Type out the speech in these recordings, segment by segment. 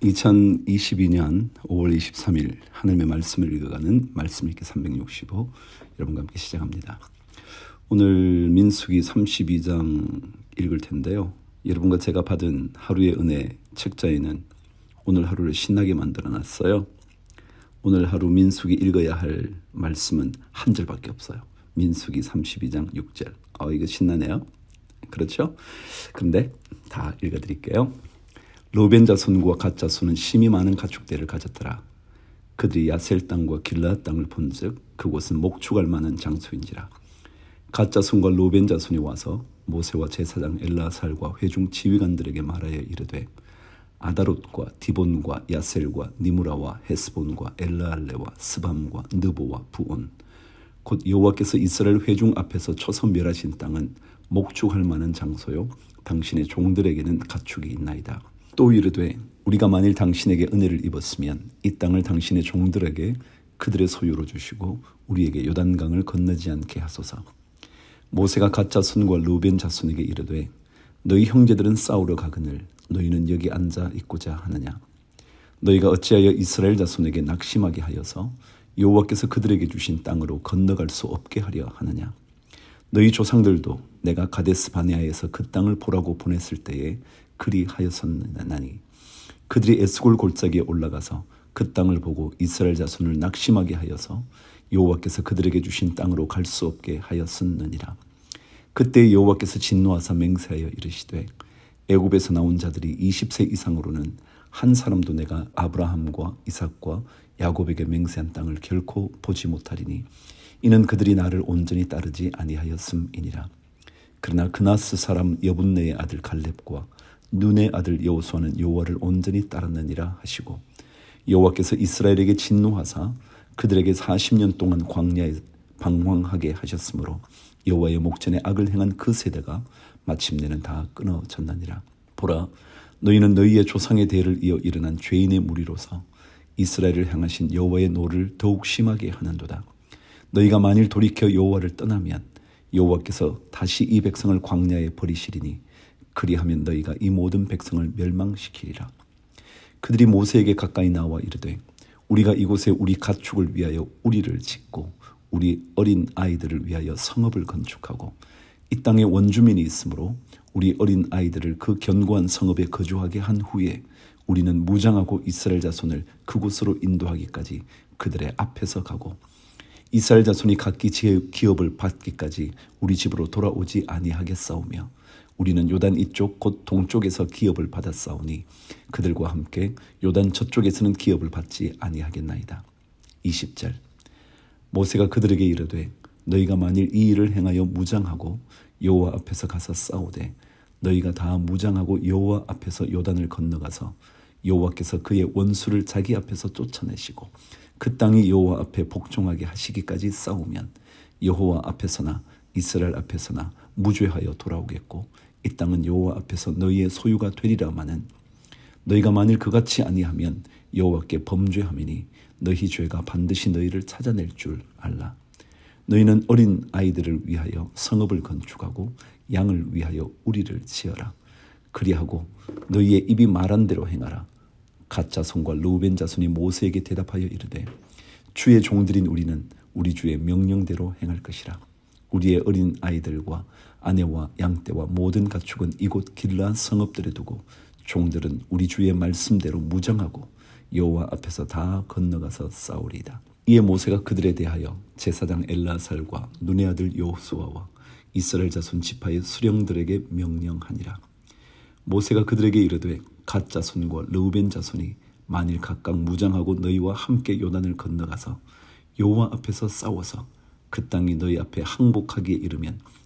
2022년 5월 23일 하늘의 말씀을 읽어가는 말씀 읽기 365 여러분과 함께 시작합니다. 오늘 민수기 32장 읽을 텐데요. 여러분과 제가 받은 하루의 은혜 책자에는 오늘 하루를 신나게 만들어 놨어요. 오늘 하루 민수기 읽어야 할 말씀은 한 절밖에 없어요. 민수기 32장 6절. 어 이거 신나네요. 그렇죠? 그런데 다 읽어 드릴게요. 로벤 자손과 갓 자손은 심이 많은 가축대를 가졌더라. 그들이 야셀 땅과 길라앗 땅을 본즉 그곳은 목축할 만한 장소인지라. 갓 자손과 로벤 자손이 와서 모세와 제사장 엘라살과 회중 지휘관들에게 말하여 이르되 아다롯과 디본과 야셀과 니무라와 헤스본과 엘라알레와 스밤과 느보와 부온 곧 여호와께서 이스라엘 회중 앞에서 쳐서 멸하신 땅은 목축할 만한 장소요 당신의 종들에게는 가축이 있나이다. 또 이르되 우리가 만일 당신에게 은혜를 입었으면 이 땅을 당신의 종들에게 그들의 소유로 주시고 우리에게 요단강을 건너지 않게 하소서. 모세가 갓 자손과 루벤 자손에게 이르되 너희 형제들은 싸우러 가거늘 너희는 여기 앉아 있고자 하느냐 너희가 어찌하여 이스라엘 자손에게 낙심하게 하여서 여호와께서 그들에게 주신 땅으로 건너갈 수 없게 하려 하느냐 너희 조상들도 내가 가데스 바네아에서 그 땅을 보라고 보냈을 때에 그리하였었나니 그들이 에스골 골짜기에 올라가서 그 땅을 보고 이스라엘 자손을 낙심하게 하여서 여호와께서 그들에게 주신 땅으로 갈 수 없게 하였었느니라. 그때 여호와께서 진노하사 맹세하여 이르시되 애굽에서 나온 자들이 20세 이상으로는 한 사람도 내가 아브라함과 이삭과 야곱에게 맹세한 땅을 결코 보지 못하리니 이는 그들이 나를 온전히 따르지 아니하였음이니라. 그러나 그나스 사람 여분네의 아들 갈렙과 눈의 아들 여호수아는 여호와를 온전히 따랐느니라 하시고 여호와께서 이스라엘에게 진노하사 그들에게 40년 동안 광야에 방황하게 하셨으므로 여호와의 목전에 악을 행한 그 세대가 마침내는 다 끊어졌나니라. 보라 너희는 너희의 조상의 대를 이어 일어난 죄인의 무리로서 이스라엘을 향하신 여호와의 노를 더욱 심하게 하는도다. 너희가 만일 돌이켜 여호와를 떠나면 여호와께서 다시 이 백성을 광야에 버리시리니 그리하면 너희가 이 모든 백성을 멸망시키리라. 그들이 모세에게 가까이 나와 이르되 우리가 이곳에 우리 가축을 위하여 우리를 짓고 우리 어린 아이들을 위하여 성읍을 건축하고 이 땅에 원주민이 있으므로 우리 어린 아이들을 그 견고한 성읍에 거주하게 한 후에 우리는 무장하고 이스라엘 자손을 그곳으로 인도하기까지 그들의 앞에서 가고 이스라엘 자손이 각기 기업을 받기까지 우리 집으로 돌아오지 아니하겠사오며 우리는 요단 이쪽 곧 동쪽에서 기업을 받았사오니 그들과 함께 요단 저쪽에서는 기업을 받지 아니하겠나이다. 20절 모세가 그들에게 이르되 너희가 만일 이 일을 행하여 무장하고 여호와 앞에서 가서 싸우되 너희가 다 무장하고 여호와 앞에서 요단을 건너가서 여호와께서 그의 원수를 자기 앞에서 쫓아내시고 그 땅이 여호와 앞에 복종하게 하시기까지 싸우면 여호와 앞에서나 이스라엘 앞에서나 무죄하여 돌아오겠고 이 땅은 여호와 앞에서 너희의 소유가 되리라마는 너희가 만일 그같이 아니하면 여호와께 범죄함이니 너희 죄가 반드시 너희를 찾아낼 줄 알라. 너희는 어린 아이들을 위하여 성읍을 건축하고 양을 위하여 우리를 지어라. 그리하고 너희의 입이 말한 대로 행하라. 가짜 손과 루벤 자손이 모세에게 대답하여 이르되 주의 종들인 우리는 우리 주의 명령대로 행할 것이라. 우리의 어린 아이들과 아내와 양떼와 모든 가축은 이곳 길라 성읍들에 두고 종들은 우리 주의 말씀대로 무장하고 여호와 앞에서 다 건너가서 싸우리이다. 이에 모세가 그들에 대하여 제사장 엘라살과 눈의 아들 여호수아와 이스라엘 자손 지파의 수령들에게 명령하니라. 모세가 그들에게 이르되 갓 자손과 르우벤 자손이 만일 각각 무장하고 너희와 함께 요단을 건너가서 여호와 앞에서 싸워서 그 땅이 너희 앞에 항복하기에 이르면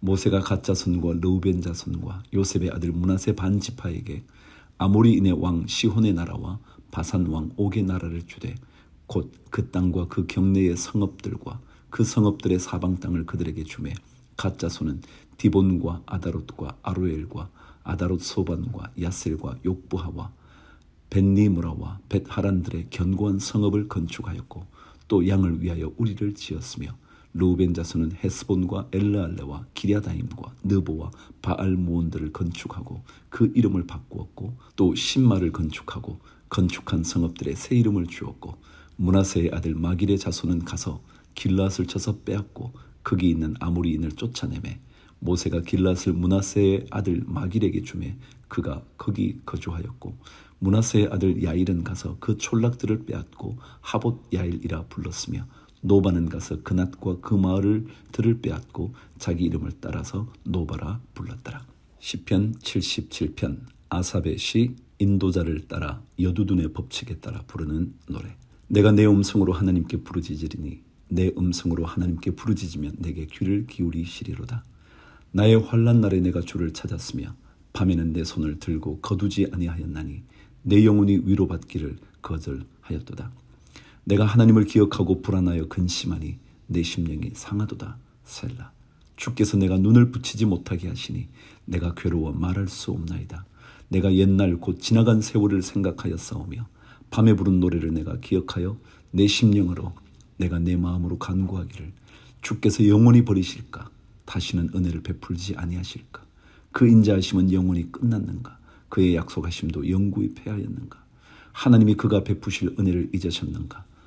모세가 가짜 손과 르우벤 자손과 요셉의 아들 문하세 반 지파에게 아모리인의 왕 시혼의 나라와 바산 왕 옥의 나라를 주되 곧 그 땅과 그 경내의 성읍들과 그 성읍들의 사방 땅을 그들에게 주매 가짜 손은 디본과 아다롯과 아로엘과 아다롯 소반과 야셀과 욕부하와 벤니무라와 벳하란들의 견고한 성읍을 건축하였고 또 양을 위하여 우리를 지었으며 루벤 자손은 헤스본과 엘르알레와 기랴다임과 느보와 바알모온들을 건축하고 그 이름을 바꾸었고 또 신마를 건축하고 건축한 성읍들의 새 이름을 주었고 문하세의 아들 마길의 자손은 가서 길랏을 쳐서 빼앗고 거기 있는 아모리인을 쫓아내매 모세가 길랏을 문하세의 아들 마길에게 주매 그가 거기 거주하였고 문하세의 아들 야일은 가서 그 촌락들을 빼앗고 하봇 야일이라 불렀으며 노바는 가서 그 낫과 그 마을을 들을 빼앗고 자기 이름을 따라서 노바라 불렀더라. 시편 77편 아삽의 시 인도자를 따라 여두둔의 법칙에 따라 부르는 노래. 내가 내 음성으로 하나님께 부르짖으리니 내 음성으로 하나님께 부르짖으면 내게 귀를 기울이시리로다. 나의 환란 날에 내가 주를 찾았으며 밤에는 내 손을 들고 거두지 아니하였나니 내 영혼이 위로받기를 거절하였도다. 내가 하나님을 기억하고 불안하여 근심하니 내 심령이 상하도다. 셀라. 주께서 내가 눈을 붙이지 못하게 하시니 내가 괴로워 말할 수 없나이다. 내가 옛날 곧 지나간 세월을 생각하여 싸우며 밤에 부른 노래를 내가 기억하여 내 심령으로 내가 내 마음으로 간구하기를 주께서 영원히 버리실까 다시는 은혜를 베풀지 아니하실까 그 인자하심은 영원히 끝났는가 그의 약속하심도 영구히 패하였는가 하나님이 그가 베푸실 은혜를 잊으셨는가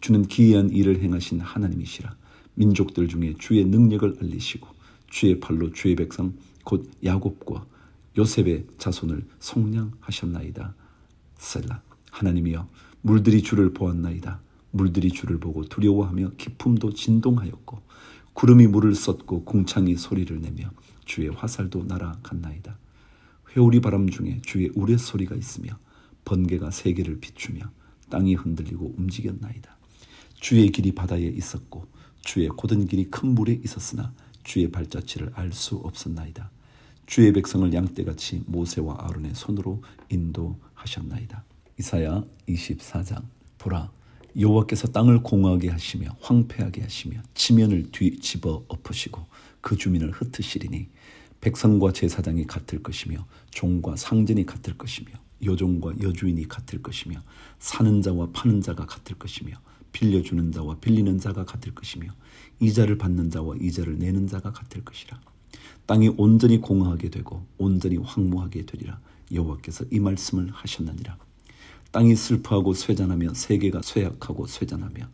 주는 기이한 일을 행하신 하나님이시라 민족들 중에 주의 능력을 알리시고 주의 팔로 주의 백성 곧 야곱과 요셉의 자손을 속량하셨나이다. 셀라 하나님이여 물들이 주를 보았나이다. 물들이 주를 보고 두려워하며 기품도 진동하였고 구름이 물을 쏟고 궁창이 소리를 내며 주의 화살도 날아갔나이다. 회오리 바람 중에 주의 우레소리가 있으며 번개가 세계를 비추며 땅이 흔들리고 움직였나이다. 주의 길이 바다에 있었고 주의 고든 길이 큰 물에 있었으나 주의 발자취를 알 수 없었나이다. 주의 백성을 양떼같이 모세와 아론의 손으로 인도하셨나이다. 이사야 24장 보라 여호와께서 땅을 공허하게 하시며 황폐하게 하시며 지면을 뒤집어 엎으시고 그 주민을 흩으시리니 백성과 제사장이 같을 것이며 종과 상전이 같을 것이며 여종과 여주인이 같을 것이며 사는 자와 파는 자가 같을 것이며 빌려주는 자와 빌리는 자가 같을 것이며 이자를 받는 자와 이자를 내는 자가 같을 것이라. 땅이 온전히 공허하게 되고 온전히 황무하게 되리라. 여호와께서 이 말씀을 하셨느니라. 땅이 슬퍼하고 쇠잔하며 세계가 쇠약하고 쇠잔하며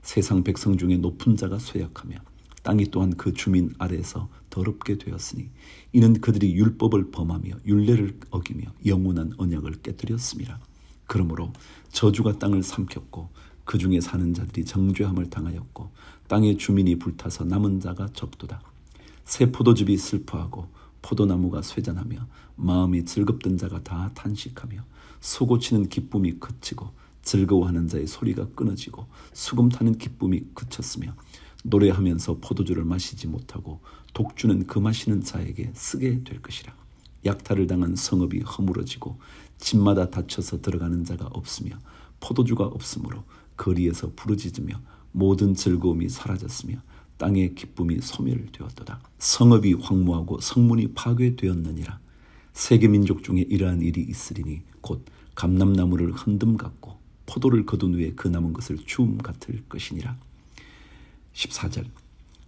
세상 백성 중에 높은 자가 쇠약하며 땅이 또한 그 주민 아래에서 더럽게 되었으니 이는 그들이 율법을 범하며 율례를 어기며 영원한 언약을 깨뜨렸습니다. 그러므로 저주가 땅을 삼켰고 그 중에 사는 자들이 정죄함을 당하였고 땅의 주민이 불타서 남은 자가 적도다. 새 포도즙이 슬퍼하고 포도나무가 쇠잔하며 마음이 즐겁던 자가 다 탄식하며 소고치는 기쁨이 그치고 즐거워하는 자의 소리가 끊어지고 수금 타는 기쁨이 그쳤으며 노래하면서 포도주를 마시지 못하고 독주는 그 마시는 자에게 쓰게 될 것이라 약탈을 당한 성읍이 허물어지고 집마다 닫혀서 들어가는 자가 없으며 포도주가 없으므로 거리에서 부르짖으며 모든 즐거움이 사라졌으며 땅의 기쁨이 소멸되었도다. 성읍이 황무하고 성문이 파괴되었느니라. 세계 민족 중에 이러한 일이 있으리니 곧 감람나무를 흔듦 같고 포도를 거둔 후에 그 남은 것을 주움 같을 것이니라. 14절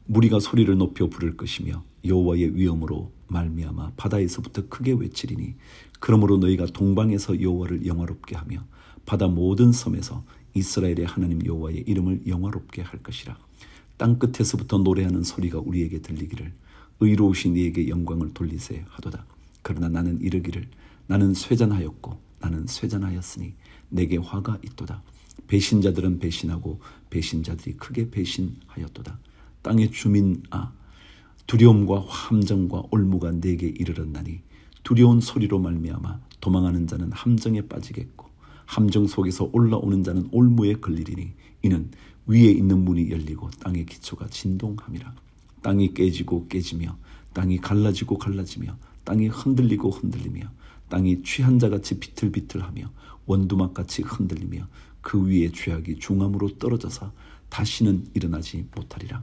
무리가 소리를 높여 부를 것이며 여호와의 위엄으로 말미암아 바다에서부터 크게 외치리니 그러므로 너희가 동방에서 여호와를 영화롭게 하며 바다 모든 섬에서 이스라엘의 하나님 여호와의 이름을 영화롭게 할 것이라. 땅 끝에서부터 노래하는 소리가 우리에게 들리기를 의로우신 이에게 영광을 돌리세 하도다. 그러나 나는 이르기를 나는 쇠잔하였고 나는 쇠잔하였으니 내게 화가 있도다. 배신자들은 배신하고 배신자들이 크게 배신하였도다. 땅의 주민아 두려움과 함정과 올무가 내게 이르렀나니 두려운 소리로 말미암아 도망하는 자는 함정에 빠지겠고 함정 속에서 올라오는 자는 올무에 걸리리니 이는 위에 있는 문이 열리고 땅의 기초가 진동함이라. 땅이 깨지고 깨지며 땅이 갈라지고 갈라지며 땅이 흔들리고 흔들리며 땅이 취한 자같이 비틀비틀하며 원두막같이 흔들리며 그 위에 죄악이 중함으로 떨어져서 다시는 일어나지 못하리라.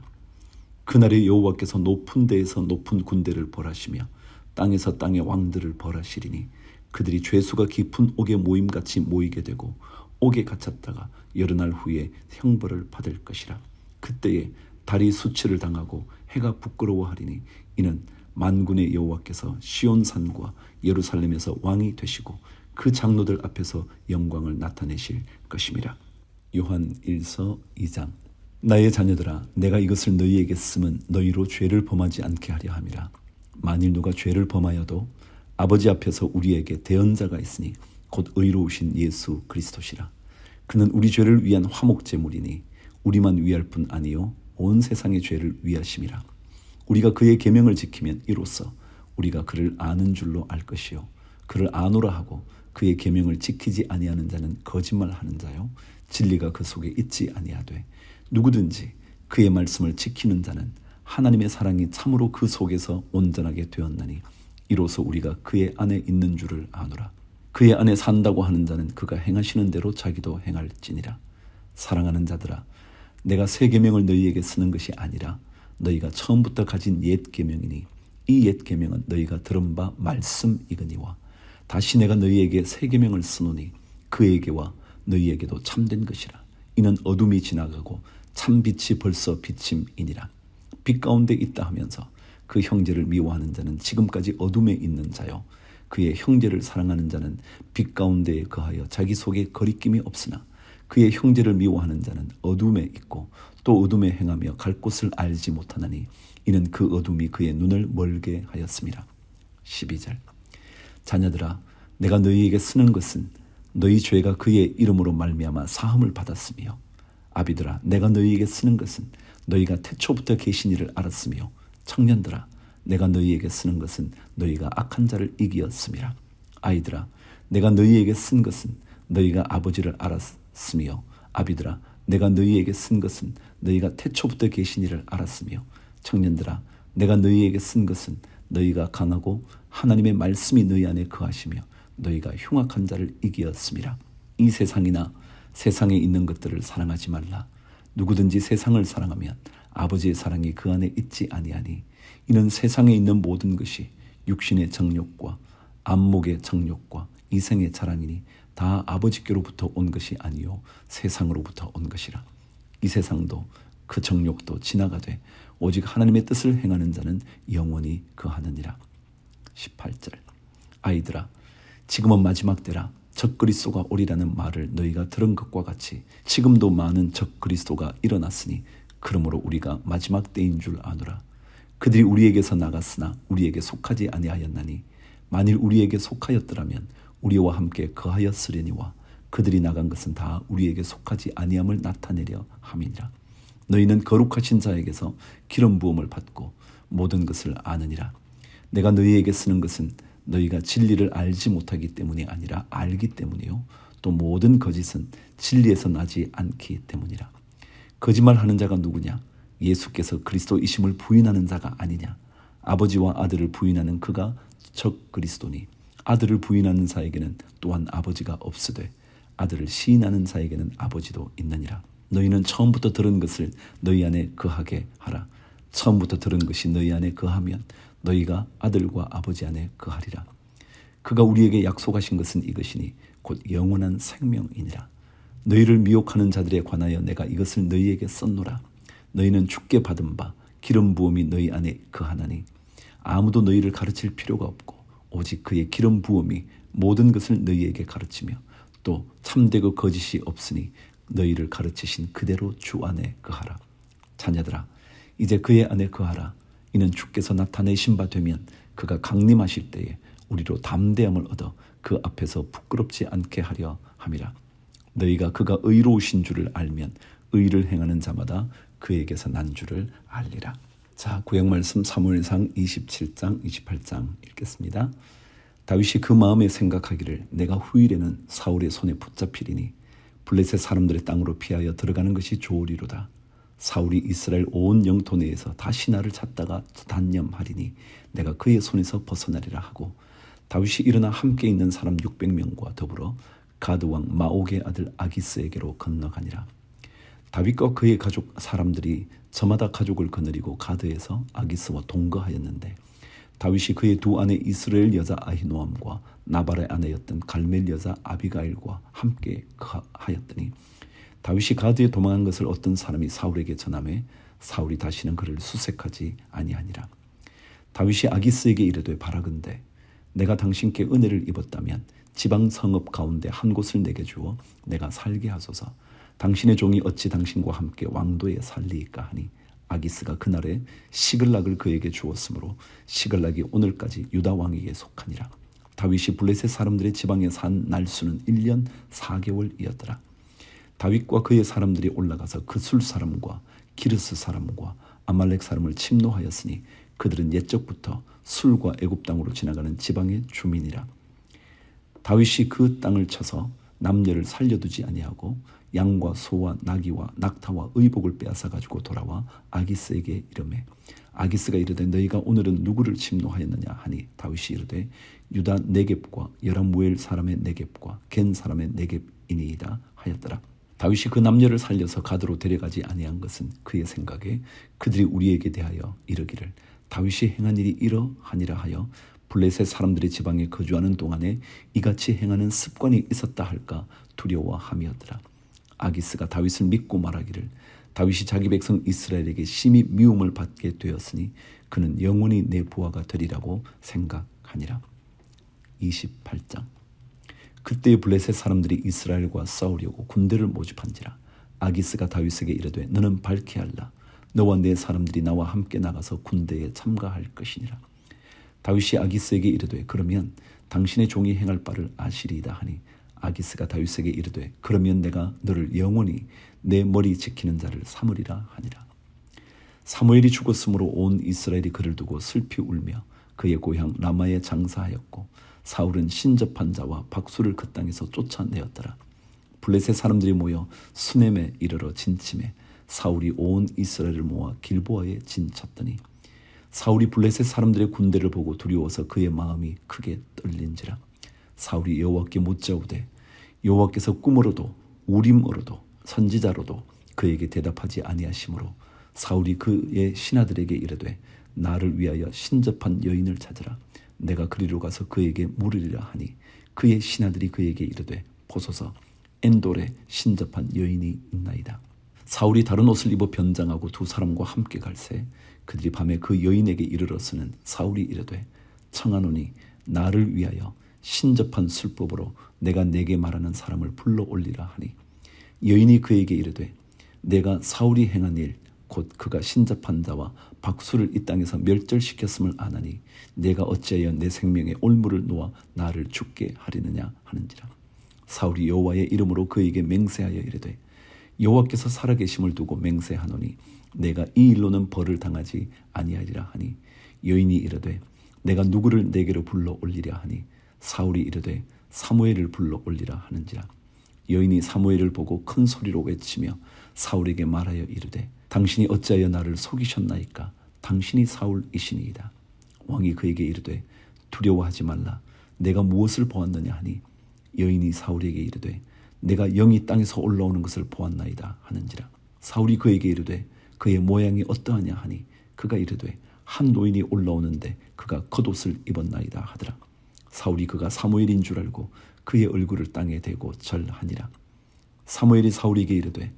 그날에 여호와께서 높은 데에서 높은 군대를 벌하시며 땅에서 땅의 왕들을 벌하시리니 그들이 죄수가 깊은 옥에 모임같이 모이게 되고 옥에 갇혔다가 여러 날 후에 형벌을 받을 것이라. 그때에 달이 수치를 당하고 해가 부끄러워하리니 이는 만군의 여호와께서 시온 산과 예루살렘에서 왕이 되시고 그 장로들 앞에서 영광을 나타내실 것임이라. 요한 1서 2장. 나의 자녀들아 내가 이것을 너희에게 쓰면 너희로 죄를 범하지 않게 하려 함이라. 만일 누가 죄를 범하여도 아버지 앞에서 우리에게 대언자가 있으니 곧 의로우신 예수 그리스도시라. 그는 우리 죄를 위한 화목 제물이니 우리만 위할 뿐 아니요 온 세상의 죄를 위하심이라. 우리가 그의 계명을 지키면 이로써 우리가 그를 아는 줄로 알 것이요 그를 아노라 하고 그의 계명을 지키지 아니하는 자는 거짓말하는 자요 진리가 그 속에 있지 아니하되 누구든지 그의 말씀을 지키는 자는 하나님의 사랑이 참으로 그 속에서 온전하게 되었나니 이로써 우리가 그의 안에 있는 줄을 아노라. 그의 안에 산다고 하는 자는 그가 행하시는 대로 자기도 행할지니라. 사랑하는 자들아 내가 새 계명을 너희에게 쓰는 것이 아니라 너희가 처음부터 가진 옛 계명이니 이 옛 계명은 너희가 들은 바 말씀이거니와 다시 내가 너희에게 새 계명을 쓰노니 그에게와 너희에게도 참된 것이라. 이는 어둠이 지나가고 참 빛이 벌써 비침이니라. 빛 가운데 있다 하면서 그 형제를 미워하는 자는 지금까지 어둠에 있는 자요 그의 형제를 사랑하는 자는 빛 가운데에 거하여 자기 속에 거리낌이 없으나 그의 형제를 미워하는 자는 어둠에 있고 또 어둠에 행하며 갈 곳을 알지 못하나니 이는 그 어둠이 그의 눈을 멀게 하였습니다. 12절 자녀들아 내가 너희에게 쓰는 것은 너희 죄가 그의 이름으로 말미암아 사함을 받았으며 아비들아 내가 너희에게 쓰는 것은 너희가 태초부터 계신 이를 알았으며 청년들아 내가 너희에게 쓰는 것은 너희가 악한 자를 이기었음이라. 아이들아 내가 너희에게 쓴 것은 너희가 아버지를 알았으며 아비들아 내가 너희에게 쓴 것은 너희가 태초부터 계신 이를 알았으며 청년들아 내가 너희에게 쓴 것은 너희가 강하고 하나님의 말씀이 너희 안에 거하시며 너희가 흉악한 자를 이기었음이라. 이 세상이나 세상에 있는 것들을 사랑하지 말라. 누구든지 세상을 사랑하면 아버지의 사랑이 그 안에 있지 아니하니 이는 세상에 있는 모든 것이 육신의 정욕과 안목의 정욕과 이생의 자랑이니 다 아버지께로부터 온 것이 아니요 세상으로부터 온 것이라. 이 세상도 그 정욕도 지나가되 오직 하나님의 뜻을 행하는 자는 영원히 그하느니라. 18절. 아이들아 지금은 마지막 때라 적그리스도가 오리라는 말을 너희가 들은 것과 같이 지금도 많은 적그리스도가 일어났으니 그러므로 우리가 마지막 때인 줄 아노라. 그들이 우리에게서 나갔으나 우리에게 속하지 아니하였나니 만일 우리에게 속하였더라면 우리와 함께 거하였으려니와 그들이 나간 것은 다 우리에게 속하지 아니함을 나타내려 함이니라. 너희는 거룩하신 자에게서 기름 부음을 받고 모든 것을 아느니라. 내가 너희에게 쓰는 것은 너희가 진리를 알지 못하기 때문이 아니라 알기 때문이요. 또 모든 거짓은 진리에서 나지 않기 때문이라 거짓말하는 자가 누구냐 예수께서 그리스도이심을 부인하는 자가 아니냐 아버지와 아들을 부인하는 그가 적 그리스도니 아들을 부인하는 자에게는 또한 아버지가 없으되 아들을 시인하는 자에게는 아버지도 있느니라 너희는 처음부터 들은 것을 너희 안에 거하게 하라 처음부터 들은 것이 너희 안에 거하면 너희가 아들과 아버지 안에 거하리라. 그가 우리에게 약속하신 것은 이것이니 곧 영원한 생명이니라. 너희를 미혹하는 자들에 관하여 내가 이것을 너희에게 썼노라. 너희는 죽게 받은 바 기름 부음이 너희 안에 거하나니 아무도 너희를 가르칠 필요가 없고 오직 그의 기름 부음이 모든 것을 너희에게 가르치며 또 참되고 거짓이 없으니 너희를 가르치신 그대로 주 안에 거하라. 자녀들아 이제 그의 안에 거하라. 이는 주께서 나타내신 바 되면 그가 강림하실 때에 우리로 담대함을 얻어 그 앞에서 부끄럽지 않게 하려 함이라. 너희가 그가 의로우신 줄을 알면 의를 행하는 자마다 그에게서 난 줄을 알리라. 자, 구약 말씀 사무엘상 27장 28장 읽겠습니다. 다윗이 그 마음에 생각하기를 내가 후일에는 사울의 손에 붙잡히리니 블레셋 사람들의 땅으로 피하여 들어가는 것이 좋으리로다. 사울이 이스라엘 온 영토 내에서 다시 나를 찾다가 단념하리니 내가 그의 손에서 벗어나리라 하고 다윗이 일어나 함께 있는 사람 600명과 더불어 가드 왕 마옥의 아들 아기스에게로 건너가니라. 다윗과 그의 가족 사람들이 저마다 가족을 거느리고 가드에서 아기스와 동거하였는데 다윗이 그의 두 아내 이스라엘 여자 아히노암과 나발의 아내였던 갈멜 여자 아비가일과 함께 하였더니 다윗이 가드에 도망한 것을 어떤 사람이 사울에게 전함해 사울이 다시는 그를 수색하지 아니하니라. 다윗이 아기스에게 이르되 바라건대 내가 당신께 은혜를 입었다면 지방 성읍 가운데 한 곳을 내게 주어 내가 살게 하소서. 당신의 종이 어찌 당신과 함께 왕도에 살리이까 하니 아기스가 그날에 시글락을 그에게 주었으므로 시글락이 오늘까지 유다 왕에게 속하니라. 다윗이 블레셋 사람들의 지방에 산 날수는 1년 4개월이었더라. 다윗과 그의 사람들이 올라가서 그술 사람과 기르스 사람과 아말렉 사람을 침노하였으니 그들은 옛적부터 술과 애굽 땅으로 지나가는 지방의 주민이라. 다윗이 그 땅을 쳐서 남녀를 살려두지 아니하고 양과 소와 나귀와 낙타와 의복을 빼앗아 가지고 돌아와 아기스에게 이르매 아기스가 이르되 너희가 오늘은 누구를 침노하였느냐 하니 다윗이 이르되 유다 네겝과 여라무엘 사람의 네겝과 겐 사람의 네겝이니이다 하였더라. 다윗이 그 남녀를 살려서 가드로 데려가지 아니한 것은 그의 생각에 그들이 우리에게 대하여 이르기를 다윗이 행한 일이 이러하니라 하여 블레셋 사람들의 지방에 거주하는 동안에 이같이 행하는 습관이 있었다 할까 두려워함이었더라. 아기스가 다윗을 믿고 말하기를 다윗이 자기 백성 이스라엘에게 심히 미움을 받게 되었으니 그는 영원히 내 부하가 되리라고 생각하니라. 28장 그때 블레셋 사람들이 이스라엘과 싸우려고 군대를 모집한지라 아기스가 다윗에게 이르되 너는 밝게 할라 너와 내 사람들이 나와 함께 나가서 군대에 참가할 것이니라 다윗이 아기스에게 이르되 그러면 당신의 종이 행할 바를 아시리이다 하니 아기스가 다윗에게 이르되 그러면 내가 너를 영원히 내 머리 지키는 자를 삼으리라 하니라. 사무엘이 죽었으므로 온 이스라엘이 그를 두고 슬피 울며 그의 고향 라마에 장사하였고 사울은 신접한 자와 박수를 그 땅에서 쫓아내었더라. 블레셋 사람들이 모여 수넴에 이르러 진침해 사울이 온 이스라엘을 모아 길보아에 진쳤더니 사울이 블레셋 사람들의 군대를 보고 두려워서 그의 마음이 크게 떨린지라 사울이 여호와께 묻자오되 여호와께서 꿈으로도 우림으로도 선지자로도 그에게 대답하지 아니하시므로 사울이 그의 신하들에게 이르되 나를 위하여 신접한 여인을 찾으라. 내가 그리로 가서 그에게 물으리라 하니 그의 신하들이 그에게 이르되 보소서 엔돌에 신접한 여인이 있나이다 사울이 다른 옷을 입어 변장하고 두 사람과 함께 갈새 그들이 밤에 그 여인에게 이르러서는 사울이 이르되 청하노니 나를 위하여 신접한 술법으로 내가 내게 말하는 사람을 불러 올리라 하니. 여인이 그에게 이르되 내가 사울이 행한 일 곧 그가 신접한 자와 박수를 이 땅에서 멸절시켰음을 아나니 내가 어찌하여 내 생명에 올무를 놓아 나를 죽게 하리느냐 하는지라. 사울이 여호와의 이름으로 그에게 맹세하여 이르되 여호와께서 살아계심을 두고 맹세하노니 내가 이 일로는 벌을 당하지 아니하리라 하니 여인이 이르되 내가 누구를 내게로 불러 올리랴 하니 사울이 이르되 사무엘을 불러 올리라 하는지라. 여인이 사무엘을 보고 큰 소리로 외치며 사울에게 말하여 이르되 당신이 어찌하여 나를 속이셨나이까? 당신이 사울이시니이다. 왕이 그에게 이르되 두려워하지 말라. 내가 무엇을 보았느냐 하니? 여인이 사울에게 이르되 내가 영이 땅에서 올라오는 것을 보았나이다 하는지라. 사울이 그에게 이르되 그의 모양이 어떠하냐 하니 그가 이르되 한 노인이 올라오는데 그가 겉옷을 입었나이다 하더라. 사울이 그가 사무엘인 줄 알고 그의 얼굴을 땅에 대고 절하니라. 사무엘이 사울에게 이르되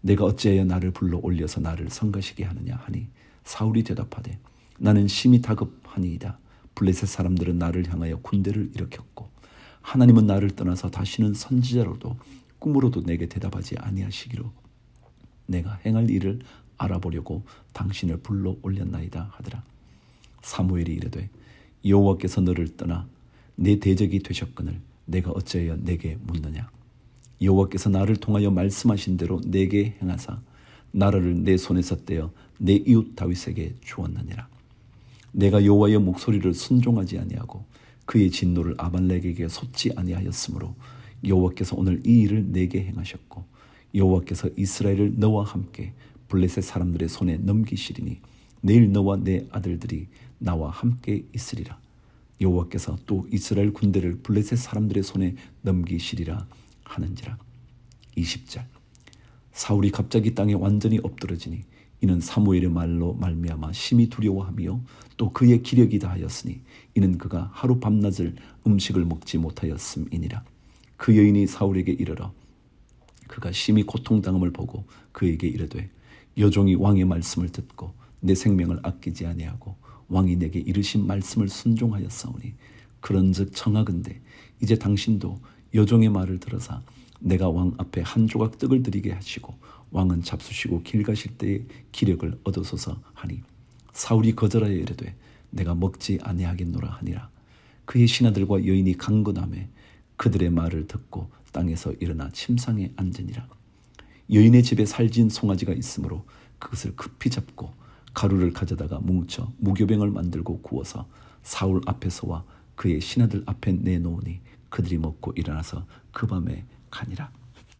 내가 어찌하여 나를 불러 올려서 나를 성가시게 하느냐 하니 사울이 대답하되 나는 심히 다급하니이다. 블레셋 사람들은 나를 향하여 군대를 일으켰고 하나님은 나를 떠나서 다시는 선지자로도 꿈으로도 내게 대답하지 아니하시기로 내가 행할 일을 알아보려고 당신을 불러 올렸나이다 하더라. 사무엘이 이르되 여호와께서 너를 떠나 내 대적이 되셨거늘 내가 어찌하여 내게 묻느냐 여호와께서 나를 통하여 말씀하신 대로 내게 행하사 나라를 내 손에서 떼어 내 이웃 다윗에게 주었느니라. 내가 여호와의 목소리를 순종하지 아니하고 그의 진노를 아발렉에게 솟지 아니하였으므로 여호와께서 오늘 이 일을 내게 행하셨고 여호와께서 이스라엘을 너와 함께 블레셋 사람들의 손에 넘기시리니 내일 너와 내 아들들이 나와 함께 있으리라. 여호와께서 또 이스라엘 군대를 블레셋 사람들의 손에 넘기시리라 하는지라. 20절 사울이 갑자기 땅에 완전히 엎드러지니 이는 사무엘의 말로 말미암아 심히 두려워하며 또 그의 기력이 다하였으니 이는 그가 하루 밤낮을 음식을 먹지 못하였음이니라. 그 여인이 사울에게 이르러 그가 심히 고통당함을 보고 그에게 이르되 여종이 왕의 말씀을 듣고 내 생명을 아끼지 아니하고 왕이 내게 이르신 말씀을 순종하였사오니 그런즉 청하건대 이제 당신도 여종의 말을 들어서 내가 왕 앞에 한 조각 떡을 드리게 하시고 왕은 잡수시고 길 가실 때에 기력을 얻으소서 하니 사울이 거절하여 이르되 내가 먹지 아니하겠노라 하니라 그의 신하들과 여인이 강건함에 그들의 말을 듣고 땅에서 일어나 침상에 앉으니라 여인의 집에 살진 송아지가 있으므로 그것을 급히 잡고 가루를 가져다가 뭉쳐 무교병을 만들고 구워서 사울 앞에서와 그의 신하들 앞에 내놓으니 그들이 먹고 일어나서 그 밤에 가니라.